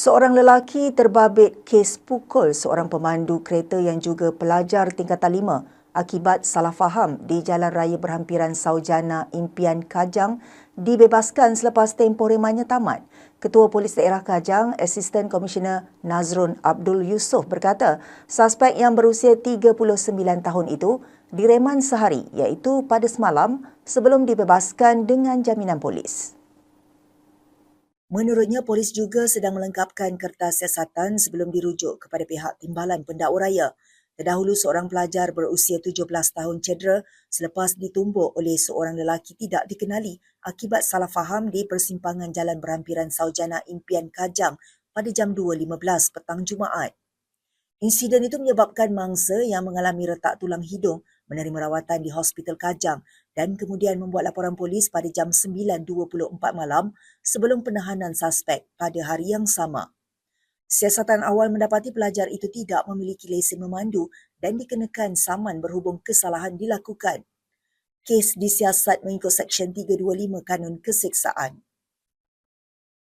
Seorang lelaki terbabit kes pukul seorang pemandu kereta yang juga pelajar tingkatan lima akibat salah faham di Jalan Raya Berhampiran Saujana Impian Kajang dibebaskan selepas tempoh tamat. Ketua Polis Daerah Kajang, Asisten Komisioner Nazrun Abdul Yusof berkata, suspek yang berusia 39 tahun itu direman sehari iaitu pada semalam sebelum dibebaskan dengan jaminan polis. Menurutnya, polis juga sedang melengkapkan kertas siasatan sebelum dirujuk kepada pihak Timbalan Pendakwa Raya. Terdahulu, seorang pelajar berusia 17 tahun cedera selepas ditumbuk oleh seorang lelaki tidak dikenali akibat salah faham di persimpangan Jalan Berhampiran Saujana Impian Kajang pada jam 2.15 petang Jumaat. Insiden itu menyebabkan mangsa yang mengalami retak tulang hidung menerima rawatan di Hospital Kajang dan kemudian membuat laporan polis pada jam 9.24 malam sebelum penahanan suspek pada hari yang sama. Siasatan awal mendapati pelajar itu tidak memiliki lesen memandu dan dikenakan saman berhubung kesalahan dilakukan. Kes disiasat mengikut Seksyen 325 Kanun Keseksaan.